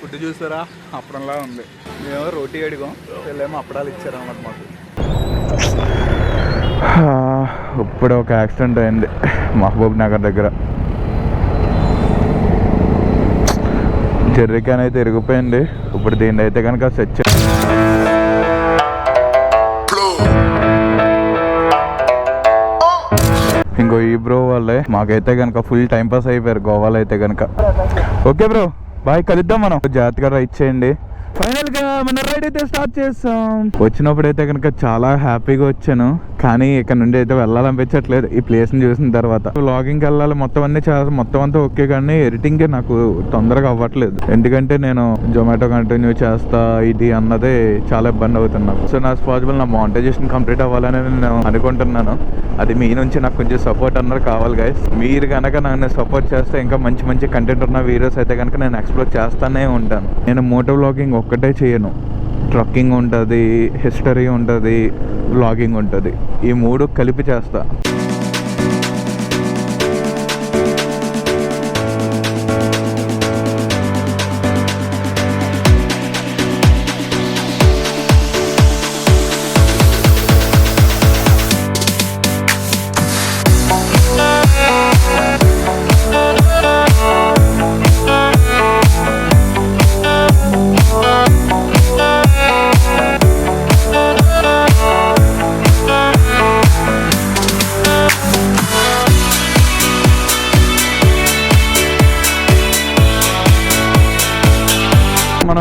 Food చూసారా? అప్పడంలా ఉంది. మేము రోటీ అడిగాం. వీళ్ళేమో అప్పడాలు ఇచ్చారన్నమాట మాకు. ఇప్పుడు ఒక యాక్సిడెంట్ అయింది మహబూబ్ నగర్ దగ్గర. జర్రికాన్ అయితే ఇరిగిపోయింది. ఇప్పుడు దీన్ని అయితే కనుక సెట్ చే ఇంకో ఈ బ్రో వాళ్ళే. మాకైతే కనుక ఫుల్ టైం పాస్ అయిపోయారు. గోవాలో అయితే కనుక. Okay bro. బాయ్ కలుద్దాం మనం. జాగ్రత్తగా రైట్ చేయండి. ఫైనల్గా మన రైడ్ అయితే స్టార్ట్ చేస్తాం వచ్చినప్పుడు అయితే కనుక చాలా హ్యాపీగా వచ్చాను. కానీ ఇక్కడ నుండి అయితే వెళ్ళాలనిపించట్లేదు. ఈ ప్లేస్ని చూసిన తర్వాత. వ్లాగింగ్ వెళ్ళాలి. మొత్తం అన్ని చాలా మొత్తం అంతా ఓకే కానీ ఎడిటింగ్ నాకు తొందరగా అవ్వట్లేదు. ఎందుకంటే నేను జొమాటో కంటిన్యూ చేస్తా ఇది అన్నదే చాలా ఇబ్బంది అవుతున్నాను సో నా పాసిబుల్ నా మానిటైజేషన్ కంప్లీట్ అవ్వాలని నేను అనుకుంటున్నాను. అది మీ నుంచి నాకు కొంచెం సపోర్ట్ అన్నారు కావాలి గైస్ మీరు కనుక నన్ను సపోర్ట్ చేస్తే ఇంకా మంచి మంచి కంటెంట్ ఉన్న వీడియోస్ అయితే కనుక నేను ఎక్స్ప్లోర్ చేస్తానే ఉంటాను. నేను మోటో వ్లాగింగ్ ఒక్కటే చేయను. ట్రక్కింగ్ ఉంటుంది హిస్టరీ ఉంటుంది వ్లాగింగ్ ఉంటుంది. ఈ మూడు కలిపి చేస్తా.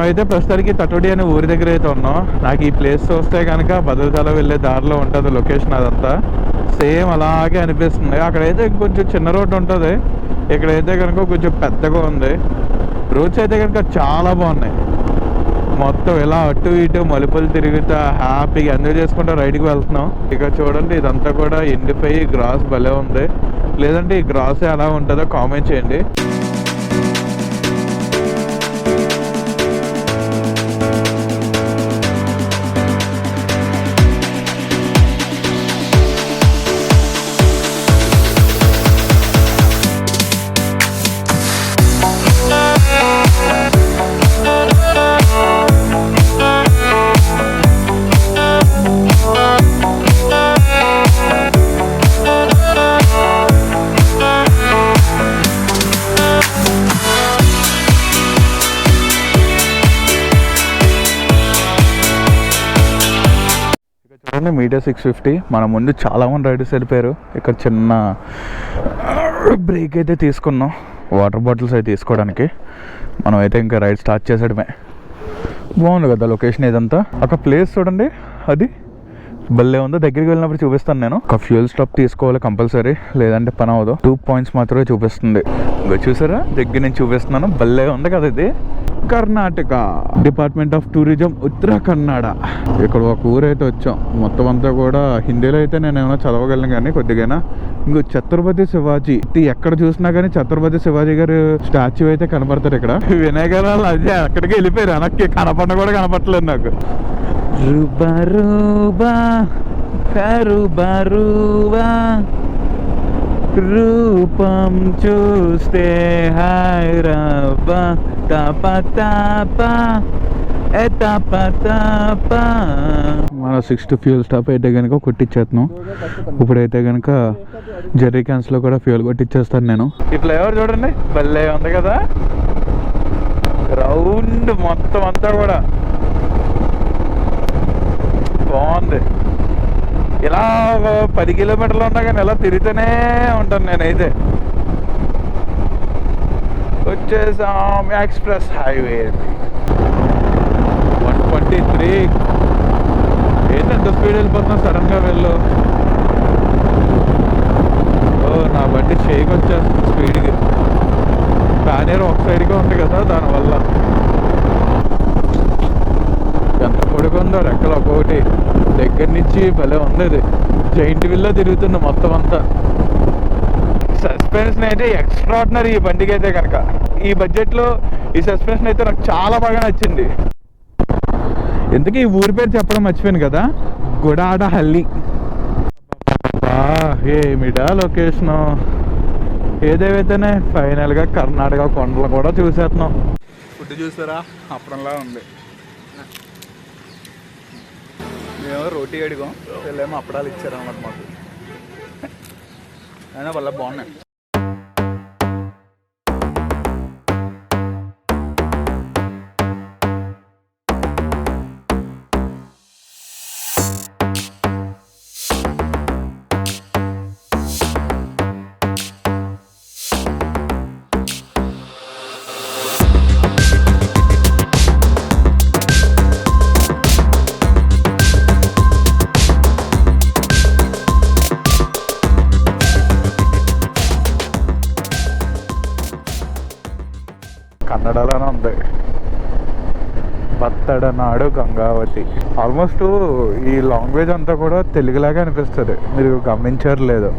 మేమైతే అయితే ప్రస్తుతానికి తటోడి అనే ఊరి దగ్గర అయితే ఉన్నాం. నాకు ఈ ప్లేస్ చూస్తే కనుక భద్రతలో వెళ్ళే దారిలో ఉంటుంది లొకేషన్ అదంతా. సేమ్ అలాగే అనిపిస్తుంది. అక్కడైతే కొంచెం చిన్న రోడ్డు ఉంటుంది. ఇక్కడైతే కనుక కొంచెం పెద్దగా ఉంది. రోడ్స్ అయితే కనుక చాలా బాగున్నాయి. మొత్తం ఇలా అటు ఇటు మలుపులు తిరుగుతా హ్యాపీగా ఎంజాయ్ చేసుకుంటూ రైడ్కి వెళ్తున్నాం. ఇక చూడండి ఇదంతా కూడా ఎండిపోయి గ్రాస్ భలే ఉంది. లేదంటే ఈ గ్రాస్ ఎలా ఉంటుందో కామెంట్ చేయండి. ఇక్కడ మీడియా సిక్స్ ఫిఫ్టీ మన ముందు చాలామంది రైడర్స్ వెళ్ళిపోయారు. ఇక్కడ చిన్న బ్రేక్ అయితే తీసుకున్నాం. వాటర్ బాటిల్స్ అయితే తీసుకోవడానికి. మనం అయితే ఇంకా రైడ్ స్టార్ట్ చేసేయడమే. బాగుంది కదా లొకేషన్ ఇదంతా. ఒక ప్లేస్ చూడండి. అది భలే ఉందో. దగ్గరికి వెళ్ళినప్పుడు చూపిస్తాను నేను. ఒక ఫ్యూల్ స్టాప్ తీసుకోవాలి కంపల్సరీ. లేదంటే పని అవదు టూ పాయింట్స్ మాత్రమే చూపిస్తుంది. చూసారా? దగ్గర నుంచి చూపిస్తున్నాను. భలే ఉంది కదా ఇది. Karnataka department of tourism Uttara Kannada ఇక్కడ ఒక ఊరు అయితే వచ్చాం. మొత్తం అంతా కూడా హిందీలో అయితే నేను ఏమైనా చదవగలను కానీ కొద్దిగా ఇంకో ఛత్రపతి శివాజీ. ఎక్కడ చూసినా కానీ ఛత్రపతి శివాజీ గారు స్టాచ్యూ అయితే కనపడతారు ఇక్కడ. వినాయకరాలు అదే అక్కడికి వెళ్ళిపోయారు. వెనక్కి కనపడిన కూడా కనపడలేదు నాకు. రూబా రూబా కరుబా రూబా రూపం చూస్తే హాయ్ రబ్బా తప తప ఏ తప తప. మన సిక్స్త్ ఫ్యూల్ స్టాప్ అయితే కనుక కొట్టించేస్తున్నాం ఇప్పుడైతే కనుక జెర్రీ క్యాన్స్లో కూడా ఫ్యూల్ కొట్టించేస్తాను నేను. ఈ ఫ్లేవర్ చూడండి? భలే ఉంది కదా. రౌండ్ మొత్తం అంతా కూడా. బాగుంది. ఇలా పది కిలోమీటర్లు ఉన్నా కానీ ఇలా తిరుగుతూనే ఉంటాను నేనైతే. వచ్చేసాం express highway one twenty three. ఏంటంత ఎంత స్పీడ్ వెళ్ళిపోతున్నా సడన్గా వెళ్ళు. ఓ నా బండి షేక్ వచ్చేస్తుంది స్పీడ్కి. ప్యానేర్ ఒక సైడ్గా ఉంది కదా దానివల్ల. ఎంత పొడుగుందో రెక్క దగ్గర నుంచి భలే ఉండేది జైంట్ విల్లో తిరుగుతుంది మొత్తం అంతా. సస్పెన్షన్ అయితే ఎక్స్ట్రాడినరీ ఈ బండికి అయితే కనుక ఈ బడ్జెట్లో ఈ సస్పెన్షన్ అయితే నాకు చాలా బాగా నచ్చింది. ఎందుకు ఈ ఊరి పేరు చెప్పడం మర్చిపోయాను కదా? గుడాడ హల్లి ఏమిటా లొకేషను? ఏదేవైతేనే ఫైనల్గా కర్ణాటక కొండలు కూడా చూసేస్తున్నాం ఫుడ్ చూసారా? అప్పుడంలా ఉంది. మేము రోటీ అడిగాం వీళ్ళేమో అప్పడాలు ఇచ్చారన్నమాట మాకు. అయినా వాళ్ళ బాగున్నాయి. కన్నడలోనే బత్తడనాడు గంగావతి. ఆల్మోస్ట్ ఈ లాంగ్వేజ్ అంతా కూడా తెలుగులాగా అనిపిస్తుంది. మీరు గమనించారు లేదు.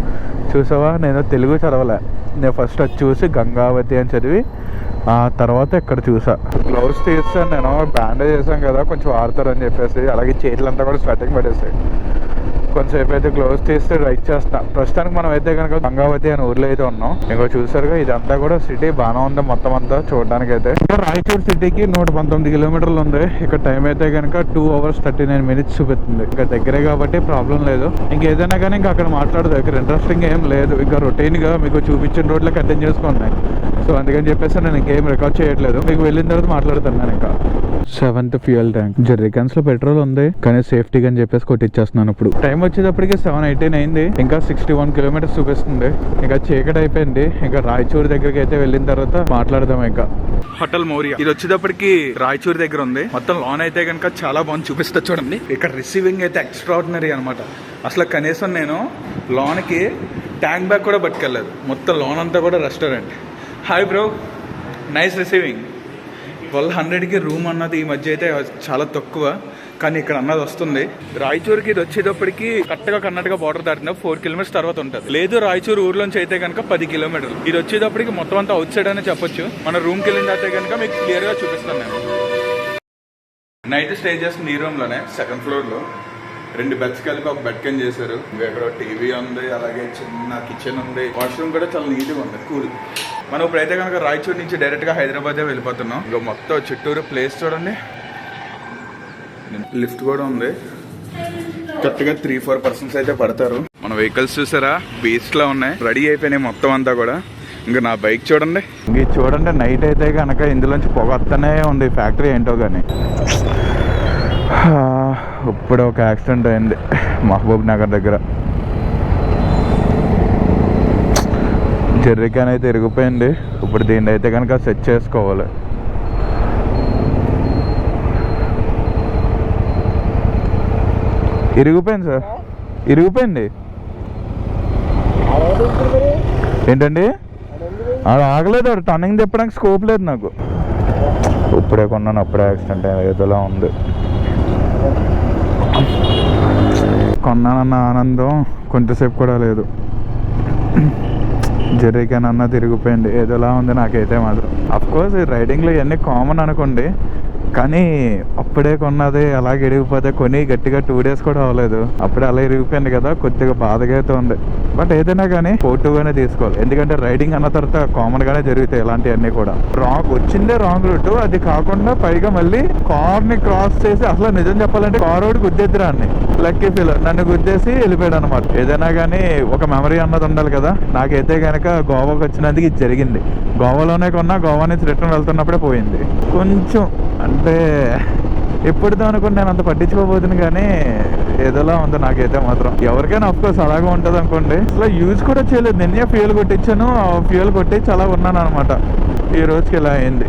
చూసావా? నేను తెలుగు చదవలే. నేను ఫస్ట్ అది చూసి గంగావతి అని చదివి ఆ తర్వాత ఇక్కడ చూసా. గ్లౌస్ తీస్తాను నేను. బ్యాండేజ్ చేశాను కదా. కొంచెం ఆడతారని చెప్పేసి. అలాగే చేతులంతా కూడా స్వెటింగ్ పడేసాయి. కొంతసేపు అయితే క్లోజ్ తీస్తే రైట్ చేస్తా. ప్రస్తుతానికి మనం అయితే కనుక గంగావతి అనే ఊర్లో అయితే ఉన్నాం. ఇంకో చూసారుగా ఇదంతా కూడా సిటీ బాగానే ఉంది మొత్తం అంతా చూడడానికి అయితే ఇంకా రాయచూర్ సిటీకి నూట పంతొమ్మిది కిలోమీటర్లు ఉంది. ఇక్కడ టైం అయితే కనుక two hours thirty nine minutes చూపిస్తుంది. ఇంకా దగ్గరే కాబట్టి ప్రాబ్లం లేదు. ఇంకేదైనా కానీ ఇంకా అక్కడ మాట్లాడదు. ఇక్కడ ఇంట్రెస్టింగ్ ఏం లేదు. ఇంకా రొటీన్గా మీకు చూపించిన రోడ్లు అటెండ్ చేసుకున్నాయి సో అందుకని చెప్పేసి నేను ఇంకేం రికార్డ్ చేయట్లేదు. మీకు వెళ్ళిన తర్వాత మాట్లాడుతున్నాను ఇంకా. సెవెంత్ ఫ్యూయల్ ట్యాంక్ జెర్రికన్స్లో పెట్రోల్ ఉంది. కానీ సేఫ్టీగా అని చెప్పేసి కొట్టిచ్చేస్తున్నాను ఇప్పుడు. టైం వచ్చేటప్పటికి సెవెన్ ఎయిటీన్ అయింది. ఇంకా సిక్స్టీ వన్ కిలోమీటర్స్ చూపిస్తుంది. ఇంకా చీకటి అయిపోయింది. ఇంకా రాయచూర్ దగ్గరికి అయితే వెళ్ళిన తర్వాత మాట్లాడదాం ఇంకా. హోటల్ మౌర్య. ఇది వచ్చేటప్పటికి రాయచూర్ దగ్గర ఉంది. మొత్తం లోన్ అయితే కనుక చాలా బాగుంది. చూపిస్తా చూడండి. ఇక్కడ రిసీవింగ్ అయితే ఎక్స్ట్రాడినరీ అనమాట అసలు కనీసం నేను లోన్కి ట్యాంక్ బ్యాగ్ కూడా పట్టుకెళ్ళలేదు. మొత్తం లోన్ అంతా కూడా restaurant hi bro nice receiving twelve హండ్రెడ్కి రూమ్ అన్నది ఈ మధ్య అయితే చాలా తక్కువ. కానీ ఇక్కడ అన్నది వస్తుంది. రాయచూర్కి ఇది వచ్చేటప్పటికి కరెక్ట్గా కర్ణాటక బార్డర్ దాటిన ఫోర్ కిలోమీటర్స్ తర్వాత ఉంటుంది. లేదు రాయచూర్ ఊర్లోంచి అయితే కనుక పది కిలోమీటర్లు ఇది వచ్చేటప్పటికి మొత్తం అంతా అవుట్ సైడ్ అనే చెప్పొచ్చు. మన రూమ్కి వెళ్ళిన అయితే కనుక మీకు క్లియర్గా చూపిస్తాను నేను. నైట్ స్టే చేస్తుంది ఈ రూమ్లోనే సెకండ్ ఫ్లోర్లో రెండు బెడ్స్ కలిపి ఒక బెడ్ కింద చేశారు. ఇక్కడ టీవీ ఉంది అలాగే చిన్న కిచెన్ ఉంది. వాష్రూమ్ కూడా చాలా నీట్గా ఉంది. కూల్ మనం ఇప్పుడైతే కనుక రాయచూర్ నుంచి డైరెక్ట్గా హైదరాబాద్ వెళ్ళిపోతున్నాం. ఇంకా మొత్తం చుట్టూరు ప్లేస్ చూడండి. లిఫ్ట్ కూడా ఉంది. కరెక్ట్గా త్రీ ఫోర్ పర్సన్స్ అయితే పడతారు. మన వెహికల్స్ చూసారా? బీచ్లో ఉన్నాయి. రెడీ అయిపోయినాయి మొత్తం అంతా కూడా. ఇంకా నా బైక్ చూడండి. ఇంక చూడండి నైట్ అయితే కనుక ఇందులోంచి పొగ వస్తూనే ఉంది. ఫ్యాక్టరీ ఏంటో కానీ ఇప్పుడు ఒక యాక్సిడెంట్ అయింది మహబూబ్ నగర్ దగ్గర. జెర్రికాన్ అయితే ఇరిగిపోయింది. ఇప్పుడు దీన్ని అయితే కనుక సెట్ చేసుకోవాలి. ఇరిగిపోయింది సార్. ఇరిగిపోయింది. ఏంటండి? అది ఆగలేదు ఆడు టర్నింగ్ తిప్పడానికి స్కోప్ లేదు నాకు. ఇప్పుడే కొన్నాను అప్పుడే యాక్సిడెంట్ ఏదోలా ఉంది. కొన్నానన్న ఆనందం కొంతసేపు కూడా లేదు. జెర్రీకాన్ అన్న తిరిగిపోయింది ఏదోలా ఉంది నాకైతే మాత్రం. అఫ్కోర్స్ ఈ రైడింగ్లో ఇవన్నీ కామన్ అనుకోండి కానీ అప్పుడే కొన్నది అలాగే ఇరిగిపోతే కొని గట్టిగా టూ డేస్ కూడా అవ్వలేదు. అప్పుడే అలా ఇరిగిపోయింది కదా కొద్దిగా బాధగా అయితే ఉంది. బట్ ఏదైనా కానీ పోటుగానే తీసుకోవాలి. ఎందుకంటే రైడింగ్ అన్న తర్వాత కామన్ గానే జరుగుతాయి ఇలాంటివన్నీ కూడా. రాంగ్ వచ్చిందే రాంగ్ రూట్ అది కాకుండా పైగా మళ్ళీ కార్ని క్రాస్ చేసి అసలు నిజం చెప్పాలంటే కార్ ఒకటి గుద్దేద్దిరా అన్ని. లక్కీ ఫీల్ నన్ను గుద్దేసి వెళ్ళిపోయాడు అనమాట ఏదైనా కానీ ఒక మెమరీ అన్నది ఉండాలి కదా. నాకైతే కనుక గోవాకి వచ్చినందుకు ఇది జరిగింది. గోవాలోనే కొన్నా గోవా నుంచి రిటర్న్ వెళ్తున్నప్పుడే పోయింది. కొంచెం అంటే ఎప్పుడుదో అనుకుని నేను అంత పట్టించుకోబోతుంది కానీ ఏదోలా ఉంది నాకైతే మాత్రం. ఎవరికైనా అఫ్కోర్స్ అలాగే ఉంటుంది అనుకోండి. అసలు యూజ్ కూడా చేయలేదు. నిన్నే ఫ్యూయల్ కొట్టించాను ఆ ఫ్యూయల్ కొట్టించి అలా ఉన్నాను అనమాట ఈ రోజుకి ఇలా అయింది.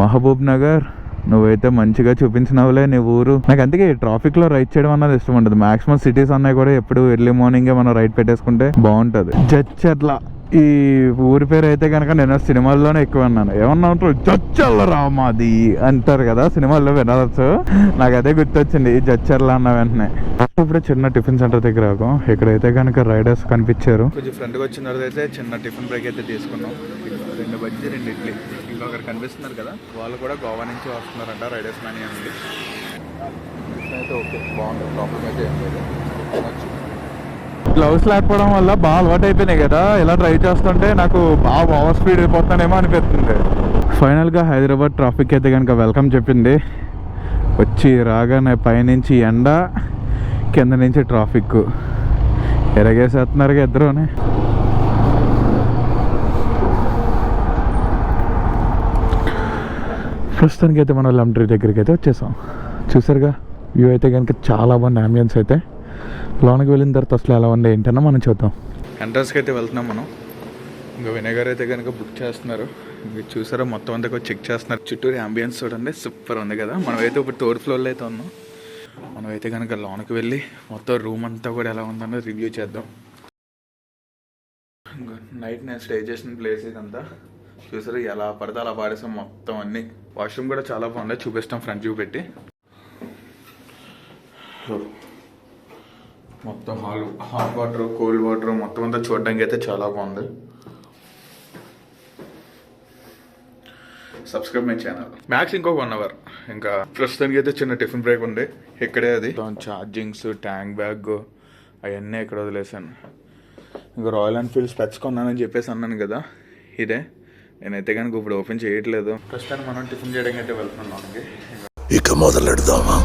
మహబూబ్ నగర్ నువ్వైతే మంచిగా చూపించినావులే నీ ఊరు. నాకు అందుకే ట్రాఫిక్లో రైడ్ చేయడం అన్నది ఇష్టం ఉంటుంది మాక్సిమం సిటీస్ అన్నీ కూడా ఎప్పుడు ఎర్లీ మార్నింగే మనం రైడ్ పెట్టేసుకుంటే బాగుంటుంది. జడ్చర్ల. ఈ ఊరి పేరు అయితే కనుక నేను సినిమాల్లోనే ఎక్కువ అన్నాను ఏమన్నా ఉంటారు జడ్చర్ల రామాది అంటారు కదా సినిమాల్లో వినవచ్చు నాకు అదే గుర్తొచ్చింది ఈ అన్న వెంటనే. ఇప్పుడు చిన్న టిఫిన్ సెంటర్ దగ్గర ఇక్కడైతే కనుక రైడర్స్ కనిపించారు. కొంచెం ఫ్రెండ్గా వచ్చిన అయితే చిన్న టిఫిన్ బ్రేక్ అయితే తీసుకున్నాం. రెండు బజ్జీ రెండు ఇడ్లీ. ఇంకొకరు కనిపిస్తున్నారు కదా వాళ్ళు కూడా గోవా నుంచి వస్తున్నారంట రైడర్స్ మనీ అండి అయితే ఓకే బాగుంది. ప్రాబ్లం అయితే ఏం లేదు. గ్లౌస్ లేకపోవడం వల్ల బాగా అలవాటు అయిపోయినాయి కదా. ఇలా డ్రైవ్ చేస్తుంటే నాకు బాగా ఓవర్ స్పీడ్ అయిపోతానేమో అనిపిస్తుంది. ఫైనల్గా హైదరాబాద్ ట్రాఫిక్ అయితే కనుక వెల్కమ్ చెప్పింది. వచ్చి రాగానే పైనుంచి ఎండ కింద నుంచి ట్రాఫిక్ ఎరగేసేస్తున్నారుగా ఇద్దరునే. ప్రస్తుతానికి అయితే మనం లమ్ట్రీ దగ్గరికి అయితే వచ్చేసాం. చూసారుగా? వ్యూ అయితే కనుక చాలా బాగుంది అంబియన్స్ అయితే. లోనకి వెళ్ళిన తర్వాత అసలు ఎలా ఉంది ఏంటన్నా మనం చూద్దాం. ఎంట్రన్స్కి అయితే వెళ్తున్నాం మనం. ఇంకా వినేగర్ అయితే కనుక బుక్ చేస్తున్నారు. మీరు చూసారా మొత్తం అంతా కూడా చెక్ చేస్తున్నారు. చుట్టూరు అంబియన్స్ చూడండి సూపర్ ఉంది కదా. మనమైతే ఇప్పుడు థర్డ్ ఫ్లోర్లో అయితే ఉన్నాం. మనం అయితే కనుక లోనకి వెళ్ళి మొత్తం రూమ్ అంతా కూడా ఎలా ఉందన్నది రివ్యూ చేద్దాం. నైట్ నేను స్టే చేసిన ప్లేస్ ఇదంతా. చూసారు ఎలా పడితే అలా పాడేసాం మొత్తం అన్ని. వాష్రూమ్ కూడా చాలా బాగుంది. చూపిస్తాం ఫ్రంట్ వ్యూ పెట్టి. మొత్తం hall hot water cold water మొత్తం అంతా చూడడానికి అయితే చాలా బాగుంది. సబ్స్క్రైబ్ మై ఛానల్ మ్యాక్స్ ఇంకో వన్ అవర్ ఇంకా ప్రస్తుతానికి అయితే చిన్న టిఫిన్ బ్రేక్ ఉంది. ఇక్కడే అది. ఛార్జింగ్స్ ట్యాంక్ బ్యాగ్ అవన్నీ ఇక్కడ వదిలేసాను ఇంకా రాయల్ ఎన్ఫీల్డ్ స్పెట్స్ కొన్నానని చెప్పేసి అన్నాను కదా. ఇదే. నేనైతే కనుక ఇప్పుడు ఓపెన్ చేయట్లేదు. ప్రస్తుతానికి మనం టిఫిన్ చేయడానికి అయితే వెళ్తున్నాం. ఇక మొదలెడదామా?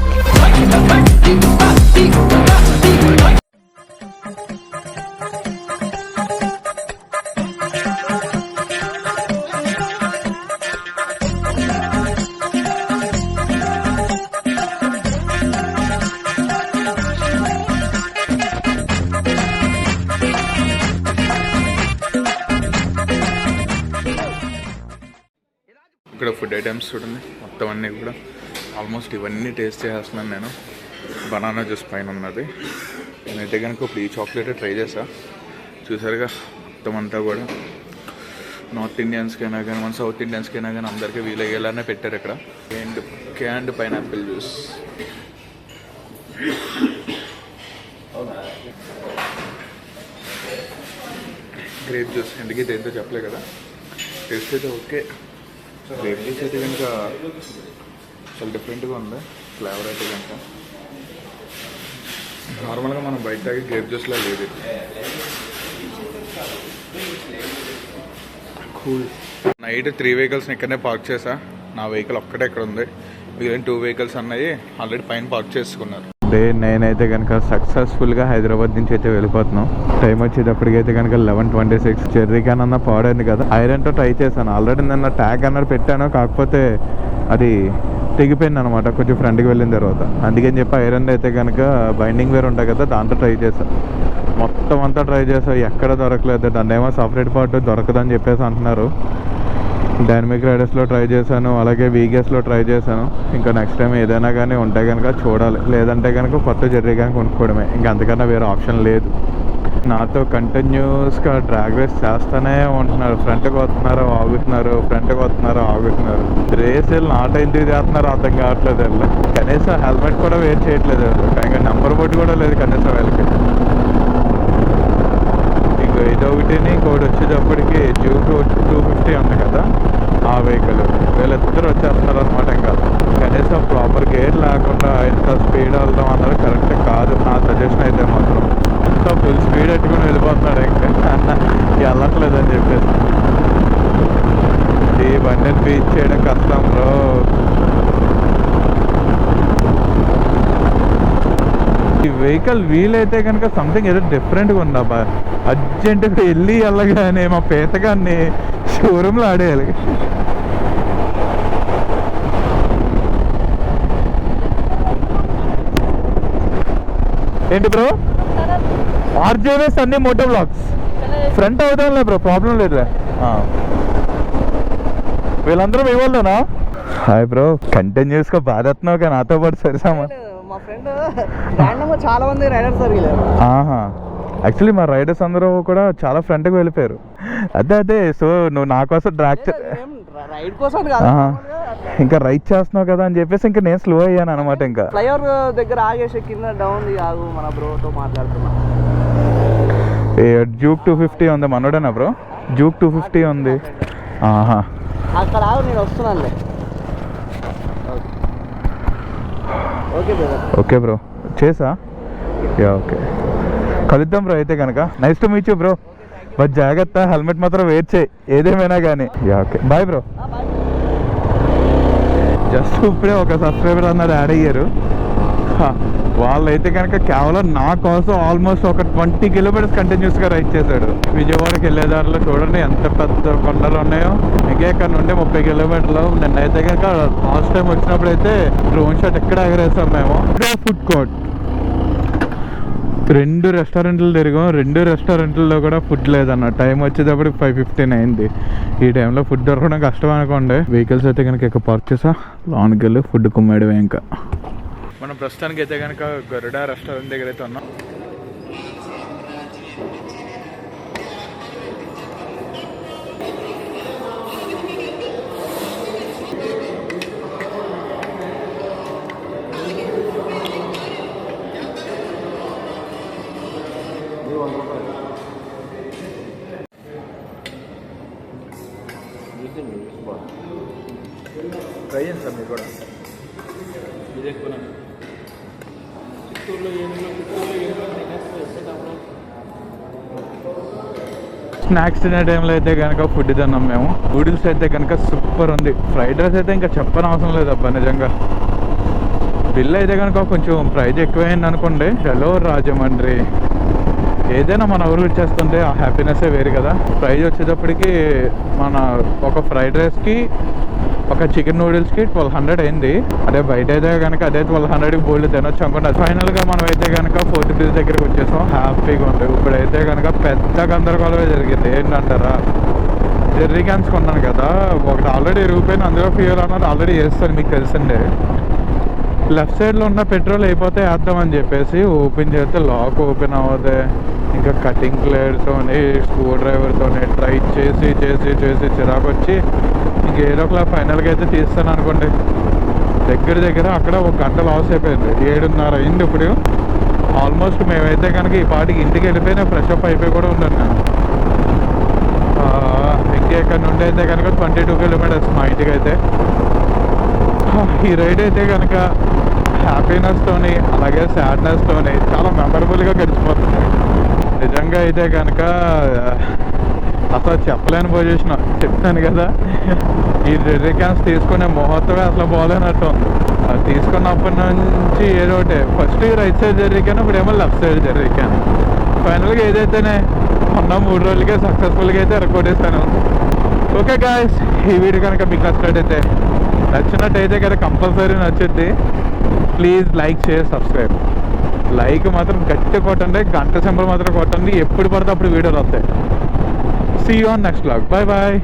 చూడండి మొత్తం అన్నీ కూడా ఆల్మోస్ట్ ఇవన్నీ టేస్ట్ చేస్తున్నాను నేను. బనానా జ్యూస్ పైన ఉన్నది. నేనైతే కనుక ఇప్పుడు ఈ చాక్లెట్ ట్రై చేసా. చూసారుగా మొత్తం అంతా కూడా నార్త్ ఇండియన్స్కైనా కానీ మన సౌత్ ఇండియన్స్కైనా కానీ అందరికీ వీలయ్యేలానే పెట్టారు ఇక్కడ. And canned pineapple juice grape juice ఎందుకంటే దేంతో చెప్పలే కదా? టేస్ట్ అయితే ఓకే. గ్రేప్ జ్యూస్ అయితే కనుక చాలా డిఫరెంట్గా ఉంది. ఫ్లేవర్ అయితే కనుక. నార్మల్గా మనం బయట తాగే గ్రేప్ జ్యూస్లా లేదు కూల్ నైట్ త్రీ వెహికల్స్ని ఇక్కడనే పార్క్ చేసా నా వెహికల్ ఒక్కటే ఇక్కడ ఉంది. మిగిలిన టూ వెహికల్స్ అన్నవి ఆల్రెడీ పైన పార్క్ చేసుకున్నారు. డే నేనైతే కనుక సక్సెస్ఫుల్గా హైదరాబాద్ నుంచి అయితే వెళ్ళిపోతున్నాం. టైం వచ్చేటప్పటికైతే కనుక లెవెన్ ట్వంటీ సిక్స్ చెర్రీకాన్ అన్న పాడైంది కదా ఐరన్తో ట్రై చేశాను. ఆల్రెడీ నిన్న ట్యాగ్ అన్నది పెట్టాను కాకపోతే అది తెగిపోయింది అనమాట కొంచెం ఫ్రంట్కి వెళ్ళిన తర్వాత. అందుకని చెప్పి ఐరన్ అయితే కనుక బైండింగ్ వేర్ ఉంటాయి కదా దాంతో ట్రై చేశాను మొత్తం అంతా ట్రై చేసాం ఎక్కడ దొరకలేదు. దాన్ని ఏమో సపరేట్ పార్ట్ దొరకదని చెప్పేసి అంటున్నారు. డైనమిక్ రైడర్స్లో ట్రై చేశాను అలాగే వీగస్లో ట్రై చేశాను. ఇంకా నెక్స్ట్ టైం ఏదైనా కానీ ఉంటే కనుక చూడాలి. లేదంటే కనుక కొత్త జర్రీ కానీ కొనుక్కోవడమే. ఇంకా అంతకన్నా వేరే ఆప్షన్ లేదు. నాతో కంటిన్యూస్గా డ్రాగ్ రేస్ చేస్తూనే ఉంటున్నారు. ఫ్రంట్కి వస్తున్నారు ఆగుతున్నారు. ఫ్రంట్కి వస్తున్నారు ఆగుతున్నారు. రేసులు నాట ఎందుకు చేస్తున్నారు అర్థం కావట్లేదు వీళ్ళు కనీసం హెల్మెట్ కూడా వేర్ చేయట్లేదు వీళ్ళు. ఇంకా నెంబర్ బోర్డు కూడా లేదు కనీసం వీళ్ళకి. ఇదొకటిని ఇంకోటి వచ్చేటప్పటికి డ్యూక్ టూ ఫిఫ్టీ ఉంది కదా ఆ వెహికల్. వీళ్ళిద్దరు వచ్చేస్తున్నారు అనమాట ఇంకా. కనీసం ప్రాపర్ గేర్ లేకుండా ఇంత స్పీడ్ వెళ్దాం అన్నది కరెక్ట్ కాదు నా సజెషన్ అయితే మాత్రం. ఎంత ఫుల్ స్పీడ్ పెట్టుకుని వెళ్ళిపోతున్నాడు ఇంకా. వెళ్ళట్లేదు అని చెప్పేసి. ఈ బండిని బీచ్ చేయడం కష్టం బ్రో ఈ వెహికల్ వీల్ అయితే కనుక సంథింగ్ ఏదో డిఫరెంట్గా ఉంది అబ్బా. అర్జెంటుగా వెళ్ళి వెళ్ళగానే మా పేతగాన్ని షోరూంలో ఆడేయాలి. ఏంటి బ్రో ఆర్జేవేస్ అన్ని మోటో బ్లాగ్స్ ఫ్రంట్ అవుతాంలే బ్రో ప్రాబ్లం లేదులే. ఆ. వీళ్ళందరూ మీ వాళ్ళేనా? హాయ్ బ్రో కంటిన్యూస్గా బాధేస్తున్నావు కానీ నాతో పాటు సరిసామా? మా ఫ్రెండ్ చాలా మంది రైడర్స్ జరిగిలేరు ఆహా. యాక్చువల్లీ మా రైడర్స్ అందరూ కూడా చాలా ఫ్రంట్కి వెళ్ళిపోయారు. అదే అదే. సో నువ్వు నా కోసం డ్రాక్ రైడ్ కోసం కాదు. ఇంకా రైడ్ చేస్తున్నావు కదా అని చెప్పేసి ఇంకా నేను స్లో అయ్యాను అనమాట ఇంకా. ఫ్లైఓవర్ దగ్గర ఆగేసి కింద డౌన్ ఆగు మన బ్రోతో మాట్లాడుతున్నా. జూక్ టూ ఫిఫ్టీ ఉంది మనోడేనా బ్రో జూక్ టూ ఫిఫ్టీ ఉంది. ఆహా. అక్కడ ఆగు నేను వస్తున్నానులే. Okay bro. చేసా? Yeah okay. కలుద్దాం బ్రో అయితే కనుక nice to meet bro. But జాగ్రత్త హెల్మెట్ మాత్రం వేర్ చేయి. ఏదేమైనా కానీ yeah okay. Bye bro. Just ఇప్పుడే ఒక సబ్స్క్రైబర్ అన్నారు యాడ్ అయ్యారు. వాళ్ళైతే కనుక కేవలం నా కోసం ఆల్మోస్ట్ ఒక ట్వంటీ కిలోమీటర్స్ కంటిన్యూస్గా రైడ్ చేశాడు. విజయవాడకి వెళ్ళే దారిలో చూడండి ఎంత పెద్ద కొండలు ఉన్నాయో. ఇంకా ఇక్కడ నుండి ముప్పై కిలోమీటర్లు. నిన్నైతే కనుక లాస్ట్ టైం వచ్చినప్పుడు అయితే డ్రోన్ షాట్ ఎక్కడ ఎగరేసాం మేము. Food court. రెండు రెస్టారెంట్లు తిరిగాం. రెండు రెస్టారెంట్లలో కూడా ఫుడ్ లేదన్న టైం వచ్చేటప్పుడు ఫైవ్ ఫిఫ్టీన్ అయింది. ఈ టైంలో ఫుడ్ దొరకడం కష్టం అనుకోండి. వెహికల్స్ అయితే కనుక ఇక్కడ పార్క్ చేసా. లోనికి వెళ్ళి ఫుడ్ కుమ్మేయడమే ఇంకా. మనం ప్రస్తుతానికి అయితే కనుక గరుడ రెస్టారెంట్ దగ్గర అయితే ఉన్నాం. స్నాక్స్ తినే టైంలో అయితే కనుక ఫుడ్ తిన్నాం మేము. నూడిల్స్ అయితే కనుక సూపర్ ఉంది. ఫ్రైడ్ రైస్ అయితే ఇంకా చెప్పని అవసరం లేదబ్బా నిజంగా. బిల్ అయితే కనుక కొంచెం ప్రైజ్ ఎక్కువైంది అనుకోండి. హలో రాజమండ్రి. ఏదైనా మన ఊరు ఇచ్చేస్తుంటే ఆ హ్యాపీనెస్ వేరు కదా. ప్రైజ్ వచ్చేటప్పటికి మన ఒక ఫ్రైడ్ రైస్కి ఒక చికెన్ నూడిల్స్కి ట్వెల్వ్ హండ్రెడ్ అయింది. అదే బయట అయితే కనుక అదే ట్వెల్వ్ హండ్రెడ్కి బోల్డ్ తినొచ్చు అనుకోండి ఫైనల్గా మనం అయితే కనుక ఫోర్త్ బ్రిడ్జ్ దగ్గరికి వచ్చేసాం. హ్యాపీగా ఉంది ఇప్పుడైతే కనుక పెద్ద గందరగోళమే జరిగింది. ఏంటంటారా? జెర్రీ క్యాన్స్ కొన్నాను కదా. ఒకటి ఆల్రెడీ రూపాయి అందులో ఫ్యూయల్ అన్నది ఆల్రెడీ వేస్తాను. మీకు తెలిసిందే. లెఫ్ట్ సైడ్లో ఉన్న పెట్రోల్ అయిపోతే వేద్దామని చెప్పేసి ఓపెన్ చేస్తే లాక్ ఓపెన్ అవ్వదే ఇంకా కటింగ్ ప్లేయర్తోని స్క్రూ డ్రైవర్తోని ట్రై చేసి చేసి చేసి చిరాకు వచ్చి ఇంక ఏదో ఒకలా ఫైనల్గా అయితే తీస్తాను అనుకోండి. దగ్గర దగ్గర అక్కడ ఒక గంట లాస్ అయిపోయింది. ఏడున్నర అయింది ఇప్పుడు. ఆల్మోస్ట్ మేమైతే కనుక ఈ పాటికి ఇంటికి వెళ్ళిపోయినా ఫ్రెష్ అప్ అయిపోయి కూడా ఉన్నాను నేను. ఆ, ఇంకా ఇక్కడ నుండి అయితే కనుక ట్వంటీ టూ కిలోమీటర్స్ మా ఇంటికి అయితే. ఈ రైడ్ అయితే కనుక హ్యాపీనెస్ తోని అలాగే సాడ్నెస్తోని చాలా మెమరబుల్గా గడిచిపోతుంది. నిజంగా అయితే కనుక అసలు చెప్పలేని పొజిషన్ చెప్తాను కదా. ఈ రెడ్ క్యాన్స్ తీసుకునే ముహూర్తమే అసలు బాగాలేనట్టు ఉంది. అది తీసుకున్నప్పటి నుంచి ఏదో ఒకటి. ఫస్ట్ రైట్ సైడ్ జరిగాను ఇప్పుడు ఏమో లెఫ్ట్ సైడ్ జరిగాను. ఫైనల్గా ఏదైతేనే మొన్న మూడు రోజులకే సక్సెస్ఫుల్గా అయితే రికార్డ్ ఓకే గాయస్ ఈ వీడియో కనుక మీకు నచ్చినట్టయితే నచ్చినట్టయితే కదా compulsory నచ్చుద్ది. Please like share subscribe like మాత్రం గట్టి కొట్టండి గంట సింబల్ మాత్రం కొట్టండి ఎప్పుడు పడితే అప్పుడు వీడియోలు వస్తాయి. See on next vlog bye bye